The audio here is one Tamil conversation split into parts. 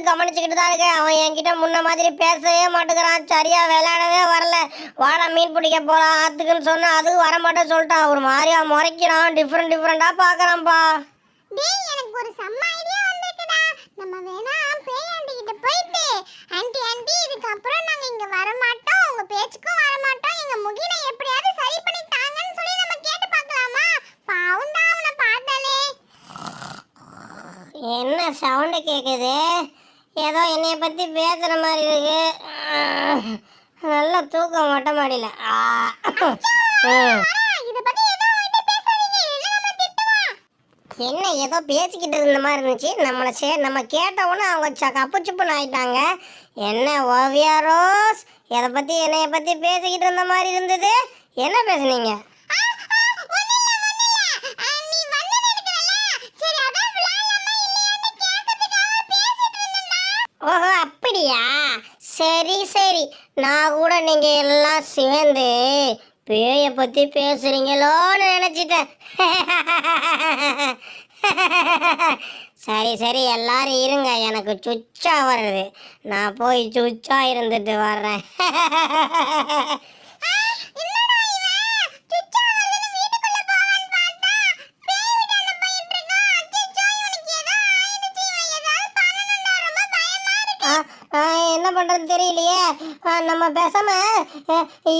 இருந்து கவனிச்சுக்கிட்டு தான் இருக்கேன். அவன் என்கிட்ட முன்ன மாதிரி பேசவே மாட்டேங்கிறான். சரியா விளையாடவே வரல. வாடா மீன் பிடிக்க போலாம் ஆத்துக்குன்னு சொன்னா அதுவும் வர மாட்டேன்னு சொல்லிட்டான். ஒரு மாதிரியா முறைக்கிறான். டிஃப்ரெண்ட் டிஃப்ரெண்டா பாக்குறான்ப்பா டேய் எனக்கு ஒரு செம்ம ஐடியா வந்திருக்குடா. நம்ம வேணா பேய் ஆண்டி கிட்ட போயிட்டு ஆண்டி ஆண்டி இதுக்கப்புறம் நாங்க இங்க வர மாட்டோம் உங்க பேச்சுக்கும் வர மாட்டோம் எங்க முகினை எப்படியாவது சரி பண்ணி தாங்கன்னு சொல்லி நம்ம கேட்டு பார்க்கலாமா? பாவுண்டா அவனை பார்த்தாலே. என்ன சவுண்டு கேட்குது ஏதோ என்னைய பற்றி பேசுகிற மாதிரி இருக்கு. நல்லா தூக்கம் மொட்டை மாடியில். என்ன ஏதோ பேசிக்கிட்டு இருந்த மாதிரி இருந்துச்சு. நம்மளை சே நம்ம கேட்டவுடனே அவங்க ச கப்பு சுப்புன்னு ஆயிட்டாங்க. என்ன ஓவியா ரோஸ்? எதை பற்றி என்னைய பற்றி பேசிக்கிட்டு இருந்த மாதிரி இருந்தது? என்ன பேசுனீங்க ஓஹோ அப்படியா சரி சரி நான் கூட நீங்கள் எல்லாம் சேர்ந்து பேயை பற்றி பேசுகிறீங்களோன்னு நினச்சிட்டேன். சரி சரி எல்லாரும் இருங்க. எனக்கு சுச்சா வருது. நான் போய் சுச்சா இருந்துட்டு வர்றேன். என்ன பண்றது தெரியலையே. நம்ம பேசாம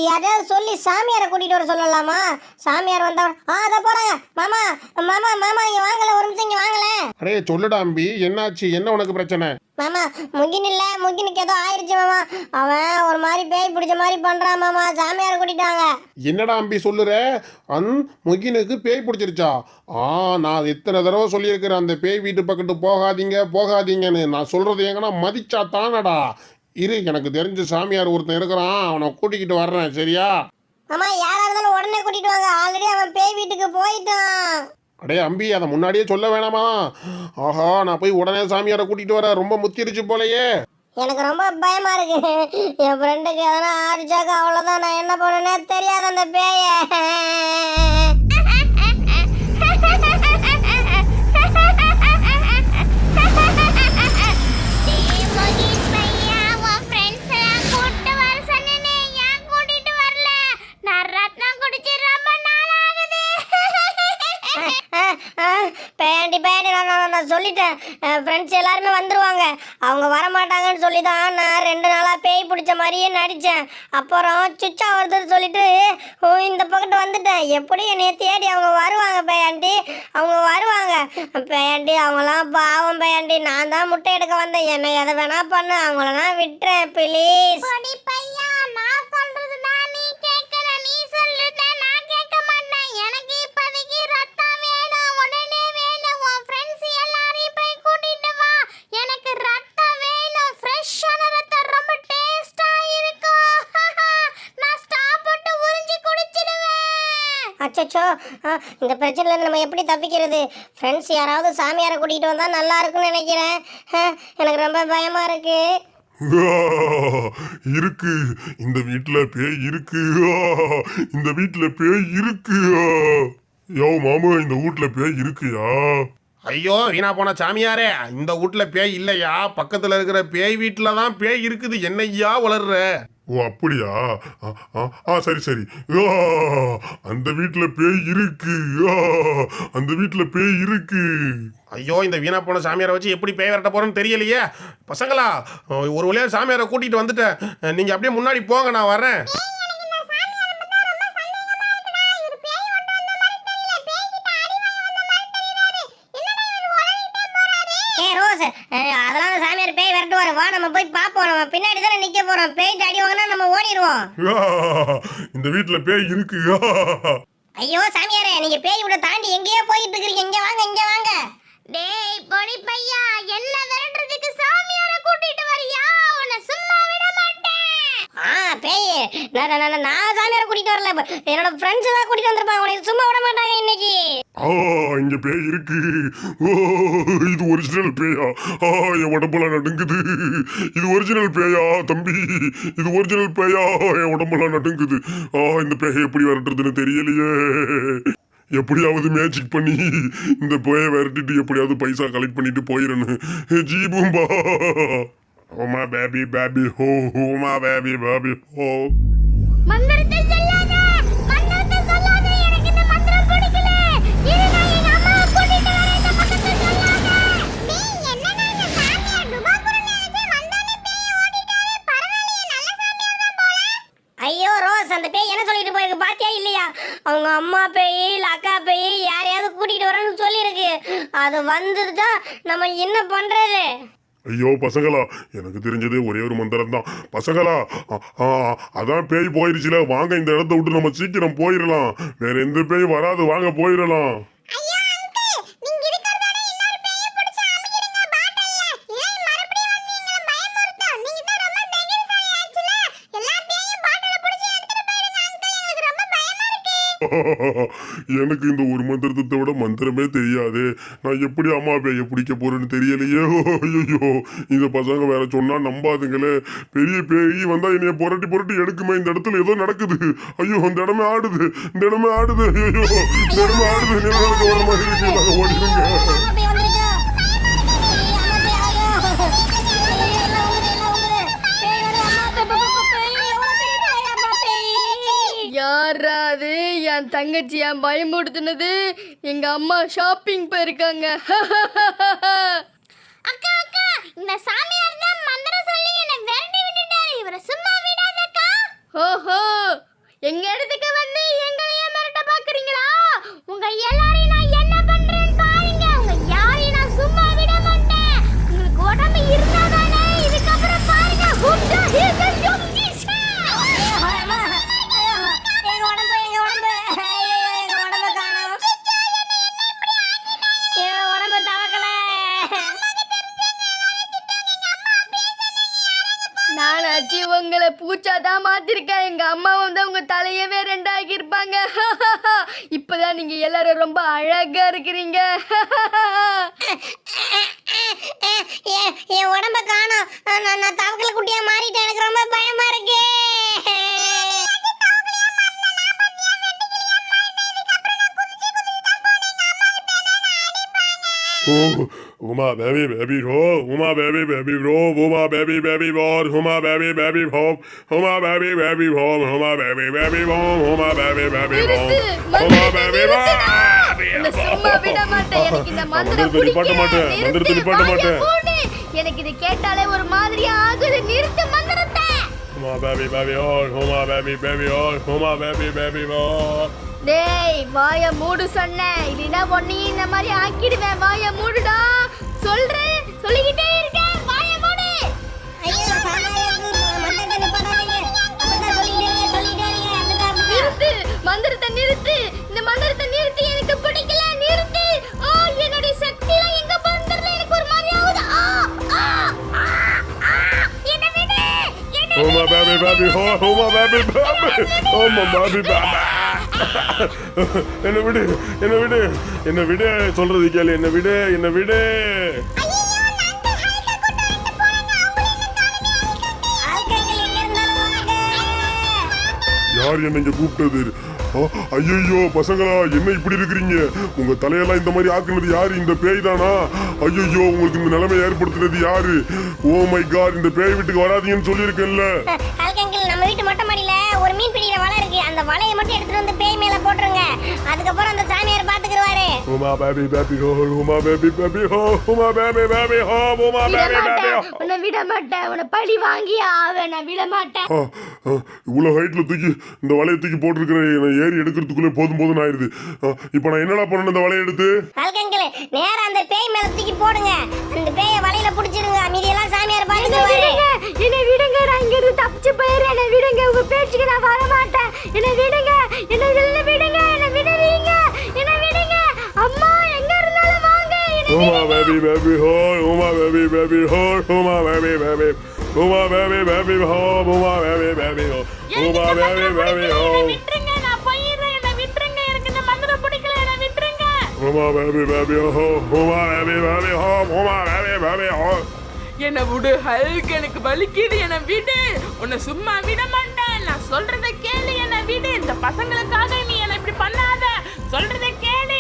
யாரையாவது சொல்லி சாமியாரை கூட்டிட்டு வர சொல்லலாமா? சாமியார் வந்தா ஆ அதை போறாங்க. மாமா மாமா மாமா இங்க வாங்கல ஒரு நிமிஷம் இங்க வாங்கல. அடே சொல்லுடா அம்பி என்னாச்சு? என்ன உனக்கு பிரச்சனை? மாமா முகின் இல்ல முகினுக்கு ஏதோ ஆயிருச்சு மாமா. அவன் ஒரு மாதிரி பேய் பிடிச்ச மாதிரி பண்றான் மாமா. சாமியாரை கூட்டிட்டாங்க. என்னடா அம்பி சொல்லுற? அந் முகினுக்கு பேய் பிடிச்சிருச்சா? ஆ நான் எத்தனை தடவை சொல்லியிருக்கிறேன் அந்த பேய் வீட்டு பக்கத்து போகாதீங்க போகாதீங்கன்னு. நான் சொல்றது எங்கன்னா மதிச்சா தானடா. இரு எனக்கு தெரிஞ்ச சாமியார் ஒருத்தன் இருக்கிறான். அவனை கூட்டிக்கிட்டு வர்றேன் சரியா? மாமா யாரா இருந்தாலும் உடனே கூட்டிட்டு வாங்க. ஆல்ரெடி அவன் பேய் வீட்டுக்கு போயிட்டான். அடே அம்பி அதை முன்னாடியே சொல்ல வேணாமா? ஆஹா நான் போய் உடனே சாமியாரை கூட்டிகிட்டு வரேன். ரொம்ப முத்திருச்சு போலயே. எனக்கு ரொம்ப பயமா இருக்கு. என் ஃப்ரெண்டுக்கு எதனா ஆடிச்சாக்கா அவ்வளோதான் நான் என்ன பண்ணுனே தெரியாது அந்த பேய. தான் நான் ரெண்டு நாளாக பேய் பிடிச்ச மாதிரியே நடித்தேன் அப்புறம் சுச்சா ஒருத்தர் சொல்லிட்டு ஓ, இந்த பக்கத்து வந்துட்டேன் எப்படி என்னைய தேடி அவங்க வருவாங்க பையாண்டி அவங்க வருவாங்க. பையாண்டி அவங்களாம் பாவம் பையாண்டி நான் தான் முட்டை எடுக்க வந்தேன். என்னை எதை வேணா பண்ணு. அவங்கள விட்டுறேன் ப்ளீஸ் எனக்கு இப்போதைக்கு ரத்தாவே ஆ, இந்த பிரச்சனையில நம்ம எப்படி தப்பிக்கிறது? ஃப்ரெண்ட்ஸ் யாராவது சாமியாரை கூட்டிகிட்டு வந்தால் நல்லா இருக்கும்னு நினைக்கிறேன். எனக்கு ரொம்ப பயமாக இருக்கு. இருக்கு. இந்த வீட்ல பேய் இருக்கு. இந்த வீட்ல பேய் இருக்கு. யோ மாமா இந்த வீட்ல பேய் இருக்குயா? ஐயோ வீணா போன சாமியாரே. இந்த வீட்ல பேய் இல்லையா? பக்கத்துல இருக்கிற பேய் வீட்டில் தான் பேய் இருக்குது. என்னையா வளர்ற ஓ அப்படியா? ஆ, சரி சரி. அந்த வீட்டில் பேய் இருக்கு. அந்த வீட்டில் பேய் இருக்கு. ஐயோ இந்த வீணா போன சாமியாரை வச்சு எப்படி பேய் விரட்ட போறேன்னு தெரியலையே. பசங்களா ஒரு வழியா சாமியாரை கூட்டிட்டு வந்துட்டேன். நீங்க அப்படியே முன்னாடி போங்க நான் வரேன். அஹ், அதெல்லாம் சாமியார் பேய் விரட்டுவாரு வா நம்ம போய் பார்ப்போம். நம்ம பின்னாடி தானே நிற்க போகிறோம் பேய் அடி வாங்கினா நம்ம ஓடிடுவோம். இந்த வீட்ல பேய் இருக்கு. ஐயோ சாமியாரே நீங்கள் பேய் விட தாண்டி எங்கேயோ போயிட்டு இருக்கிறீங்க. இங்கே வாங்க இங்கே வாங்க. டேய் பொடி பையா என்ன விரட்டுறதுக்கு சாமியார கூட்டிட்டு வரியா? உன்னை சும்மா ஆ பேய். நான் நான் நான் நான் சாமியாரை வரல. என்னோட ஃப்ரெண்ட்ஸ் தான் கூட்டிட்டு வந்திருப்பாங்க. உனக்கு சும்மா விட மாட்டாங்க இன்னைக்கு. ஆ இங்க பேய் இருக்கு. ஓ இது ஒரிஜினல் பேயா? ஆ என் உடம்பெல்லாம் நடுங்குது. இது ஒரிஜினல் பேயா தம்பி? இது ஒரிஜினல் பேயா? என் உடம்பெல்லாம் நடுங்குது. ஆ இந்த பேயை எப்படி வரட்டுதுன்னு தெரியலையே. எப்படியாவது மேஜிக் பண்ணி இந்த பேயை விரட்டிட்டு எப்படியாவது பைசா கலெக்ட் பண்ணிட்டு போயிடணும் ஜீபும்பா. ஹோமா பேபி பேபி ஹோ ஹோமா பேபி பேபி ஹோ மந்திரத்தை சொல்லாத மந்திரத்தை சொல்லாத எனக்கு இந்த மந்திரம் பிடிக்கல. இரு நான் எங்க அம்மா கூட்டிட்டு வரேன் இந்த மந்திரத்தை சொல்லாத. டேய் என்னடா இந்த சாமியா டுபாக்குரு நினைச்சு வந்தானே பேய் ஓடிட்டாரு பரவாயில்லையே நல்ல சாமியா தான் போல. ஐயோ ரோஸ் அந்த பேய் என்ன சொல்லிட்டு போயிருக்கு பாத்தியா இல்லையா? அவங்க அம்மா பேய் இல்ல அக்கா பேய் யாரையாவது கூட்டிட்டு வரேன்னு சொல்லியிருக்கு. அது வந்துட்டா நம்ம என்ன பண்றது? ஐயோ பசங்களா எனக்கு தெரிஞ்சது ஒரே ஒரு மந்திரம் தான் பசங்களா ஆ, ஆ, அதான் பேய் போயிருச்சுல வாங்க இந்த இடத்த விட்டு நம்ம சீக்கிரம் போயிடலாம் வேற எந்த பேய் வராது வாங்க போயிடலாம் எனக்கு இந்த ஒரு மந்திரத்தை விட மந்திரமே தெரியாது. நான் எப்படி அம்மா பேய பிடிக்க போறேன்னு தெரியலையே. ஐயோ இந்த பசங்க வேற சொன்னா நம்பாதுங்களே. பெரிய பேய் வந்தா என்னைய புரட்டி புரட்டி எடுக்குமே. இந்த இடத்துல ஏதோ நடக்குது. ஐயோ இந்த இடமே ஆடுது. இந்த இடமே ஆடுது. ஐயோ இந்த இடமே ஆடுது. நிலநடுக்க வர மாதிரி இருக்கு. ஓடிடுங்க. யாரா அது என் தங்கச்சி என் பயமுடுத்துனது எங்க அம்மா ஷாப்பிங் போயிருக்காங்க. அக்கா அக்கா இந்த சாமியார் தான் மந்திரம் சொல்லி என்ன விரட்டி விட்டுட்டாரு. இவரை சும்மா விடாதக்கா. ஓஹோ. எங்க இடத்துக்கு வந்து எங்களையே மிரட்ட பாக்குறீங்களா உங்க எல்லாரையும் நானாச்சு உங்களை பூச்சா தான் மாத்திருக்கேன் எங்க அம்மா வந்து உங்க தலையவே ரெண்டாக்கி இருப்பாங்க இப்பதான் நீங்க எல்லாரும் ரொம்ப அழகா இருக்கிறீங்க. என் என் உடம்ப காணும். நான் நான் தவக்கல குட்டியா மாறிட்டேன். எனக்கு ரொம்ப பயமா இருக்கு. Oh, Uma baby baby ho, Uma baby baby bro, Uma baby baby boy, Uma baby baby home, Uma baby baby home, Uma baby baby home, Uma baby baby home, Uma baby. மூடு. எனக்கு இது கேட்டாலே ஒரு மாதிரியா ஆகுது நிறுத்து மந்திரத்தை Come on, baby baby on. Come on, baby baby on. Come on, baby baby home. டேய் வாய மூடு சொன்னேன் இல்லைன்னா உன்னையும் இந்த மாதிரி ஆக்கிடுவேன் வாய மூடுடா சொல்றேன் சொல்லிக்கிட்டே இருக்க baby home, Uma baby baby, Uma baby baby. என்ன விடு என்ன விடு என்ன விடு சொல்றது கேளு என்ன விடு என்ன விடு யார் என்ன இங்க கூப்பிட்டது? ஐயோ பசங்களா என்ன இப்படி இருக்கிறீங்க? உங்க தலையெல்லாம் இந்த மாதிரி ஆக்குனது யாரு? இந்த பேய் தானா? ஐயோ உங்களுக்கு இந்த நிலைமை ஏற்படுத்துனது யாரு? ஓ மை காட் இந்த பேய் வீட்டுக்கு வராதீங்கன்னு சொல்லியிருக்கேன்ல. அல்கங்கிள் நம்ம வீட்டு மொட்டை மாடியில ஒரு மீன் பிடிக்கிற வலை இருக்கு. அந்த வலையை மட்டும் எடுத்துட்டு வந்து பேய் மேல போட்டுருங்க. அதுக்கப்புறம் அந்த சாமியார் பாத்துக்கிடுவாரு உமா பேபி பேபி ஹோ உமா பேபி பேபி ஹோ உமா பேபி பேபி ஹோ உமா பேபி பேபி மாட்டேன். உன்னை விட மாட்டேன். உன்னை பழி வாங்கி ஆவேன். நான் விட மாட்டேன். இவ்வளோ ஹைட்ல தூக்கி இந்த வலையை தூக்கி போட்டிருக்கிறேன். ஏறி எடுக்கிறதுக்குள்ளே போதும் போதும் ஆயிடுது இப்போ நான் என்னடா பண்ணணும் இந்த வலையை எடுத்து? அல்கங்கிள் நேரா அந்த பேய் மேல தூக்கி போடுங்க. அந்த பேய வலையில புடிச்சிருங்க. மீதியெல்லாம் சாமியார் பாத்துக்கிடுவாரு என்னை விடுங்க நான் இங்க இருந்து தப்பிச்சு போயிடுறேன். என்னை விடுங்க உங்க பேச்சுக்கு நான் வர மாட்டேன் என்னை விடுங்க என்னை வெளில விடுங்க என்னை விடுவீங்க என்னை விடுங்க. அம்மா எங்க இருந்தாலும் வாங்க உமா பேபி பேபி ஹோ உமா பேபி பேபி ஹோ Uma baby baby Uma baby baby ஹோ உமா பேபி பேபி ஹோ உமா பேபி பேபி ஹோ. விட்டுருங்க. என்னை விடு ஹல்க் எனக்கு வலிக்குது என்னை விடு. உன்னை சும்மா விட மாட்டேன். நான் சொல்றத கேளு என்னை விடு. இந்த பசங்களுக்காக நீ என்னை இப்படி பண்ணாத. சொல்றத கேளு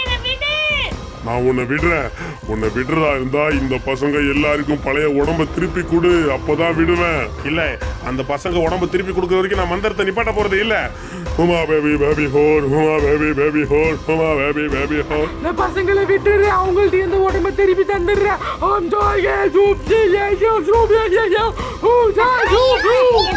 நான் உன்னை விடுறேன். உன்னை விடுறதா இருந்தா இந்த பசங்க எல்லாருக்கும் பழைய உடம்ப திருப்பி கொடு. அப்பதான் விடுவேன். இல்ல அந்த பசங்க உடம்பு திருப்பி கொடுக்குற வரைக்கும் நான் மந்திரத்தை நிப்பாட்ட போறது இல்ல. ஹுமா பேபி பேபி ஹோர் ஹுமா பேபி பேபி ஹோர் ஹுமா பேபி பேபி ஹோர் நான் பசங்களை விட்டுறேன் அவங்கள்ட்ட இந்த உடம்ப திருப்பி தந்துடுறேன் ஓம் ஜோயே ஜூப் ஜே ஏ யோ ஜூப் ஏ ஏ யோ ஓ ஜா ஜூப் ஜூப்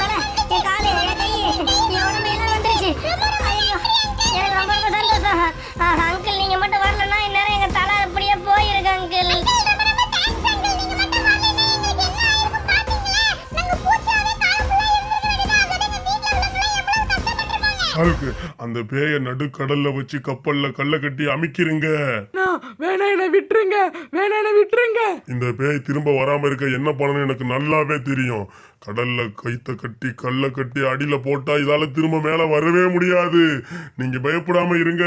அதுக்கு அந்த பேய நடுக்கடல்ல வச்சு கப்பல்ல கல்ல கட்டி அமைக்கிறீங்க வேணா என்னை விட்டுருங்க வேணா என்னை விட்டுருங்க. இந்த பேய் திரும்ப வராம இருக்க என்ன பண்ணணும் எனக்கு நல்லாவே தெரியும். கடல்ல கைத்த கட்டி கல்ல கட்டி அடியில போட்டா இதால திரும்ப மேல வரவே முடியாது. நீங்க பயப்படாம இருங்க.